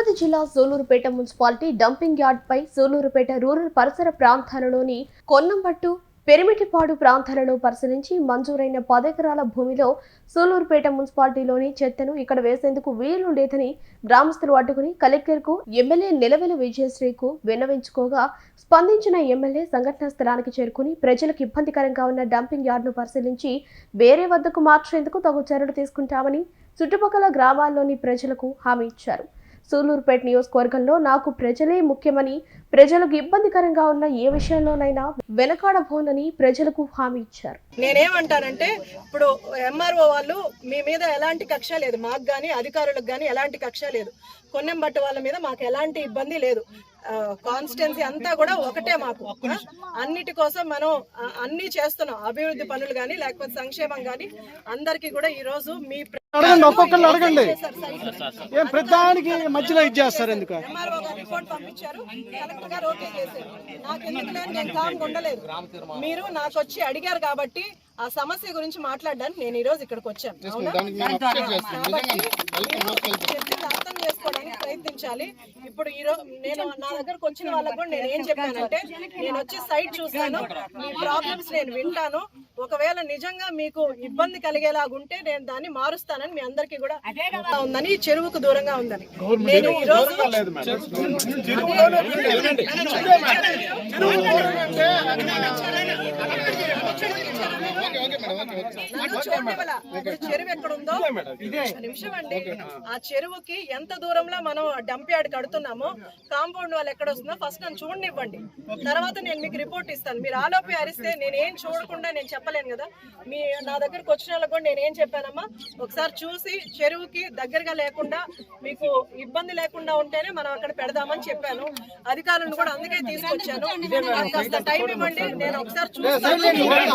తిరుపతి జిల్లా Sullurpeta municipality dumping యార్డ్పై Sullurpeta Sullurpeta rural పరిసర ప్రాంతాలలోని కొన్నంపట్టు పెరిమిటిపాడు ప్రాంతాలను పరిశీలించి మంజూరైన పదెకరాల భూమిలో సూలూరుపేట మున్సిపాలిటీలోని చెత్తను ఇక్కడ వేసేందుకు వీలు లేదని గ్రామస్తులు అడ్డుకుని కలెక్టర్కు ఎమ్మెల్యే నిలవెల విజయశ్రీకు విన్నవించుకోగా స్పందించిన ఎమ్మెల్యే సంఘటనా స్థలానికి చేరుకుని ప్రజలకు ఇబ్బందికరంగా ఉన్న డంపింగ్ యార్డును పరిశీలించి వేరే వద్దకు మార్చేందుకు తగు చర్యలు తీసుకుంటామని చుట్టుపక్కల గ్రామాల్లోని ప్రజలకు హామీ ఇచ్చారు. సూలూరుపేట నియోజకవర్గంలో నాకు ప్రజలే ముఖ్యమని ప్రజలకు ఇబ్బందికరంగా ఉన్న ఏ విషయంలోనైనా వెనకాడబోనని ప్రజలకు హామీ ఇచ్చారు. నేనేమంటానంటే ఇప్పుడు ఎంఆర్ఓ వాళ్ళు మీ మీద ఎలాంటి కక్ష లేదు. మాకు కానీ అధికారులకు కానీ ఎలాంటి కక్ష లేదు. కొన్నెంబట్టు వాళ్ళ మీద మాకు ఎలాంటి ఇబ్బంది లేదు. కాన్స్టిట్యున్సీ అంతా కూడా ఒకటే మాకు? అన్నిటి కోసం మనం అన్ని చేస్తున్నాం. అభివృద్ధి పనులు కానీ లేకపోతే సంక్షేమం కానీ అందరికీ కూడా ఈ రోజు మీ అడగండి ఒక్కొక్కళ్ళు అడగండి. ఏం ప్రతిదానికి మధ్యలో ఇది చేస్తారు ఎందుకు? మీరు నాకు వచ్చి అడిగారు కాబట్టి ఆ సమస్య గురించి మాట్లాడడానికి నేను ఈ రోజు ఇక్కడికి వచ్చాను. అర్థం చేసుకోవడానికి ప్రయత్నించాలి ఇప్పుడు ఈ రోజు నేను నా దగ్గరకు వచ్చిన వాళ్ళకు కూడా నేను ఏం చెప్పానంటే నేను వచ్చి సైట్ చూస్తాను మీ ప్రాబ్లమ్స్ నేను వింటాను ఒకవేళ నిజంగా మీకు ఇబ్బంది కలిగేలాగా ఉంటే నేను దాన్ని మారుస్తానని మీ అందరికీ కూడా ఉందని చెరువుకు దూరంగా ఉందని నేను ఈ రోజు. అక్కడ చెరువు ఎక్కడ ఉందో నిమిషం అండి ఆ చెరువుకి ఎంత దూరంలో మనం డంప్ యార్డ్ కడుతున్నామో కాంపౌండ్ వాళ్ళు ఎక్కడ వస్తుందో ఫస్ట్ నన్ను చూడనివ్వండి తర్వాత నేను మీకు రిపోర్ట్ ఇస్తాను మీరు ఆలోపి అరిస్తే నేనేం చూడకుండా నేను చెప్పలేను కదా మీ నా దగ్గరకు వచ్చిన వాళ్ళకి కూడా నేను ఏం చెప్పానమ్మా ఒకసారి చూసి చెరువుకి దగ్గరగా లేకుండా మీకు ఇబ్బంది లేకుండా ఉంటేనే మనం అక్కడ పెడదామని చెప్పాను అధికారులను కూడా అందుకే తీసుకొచ్చాను టైం ఇవ్వండి నేను ఒకసారి చూస్తాను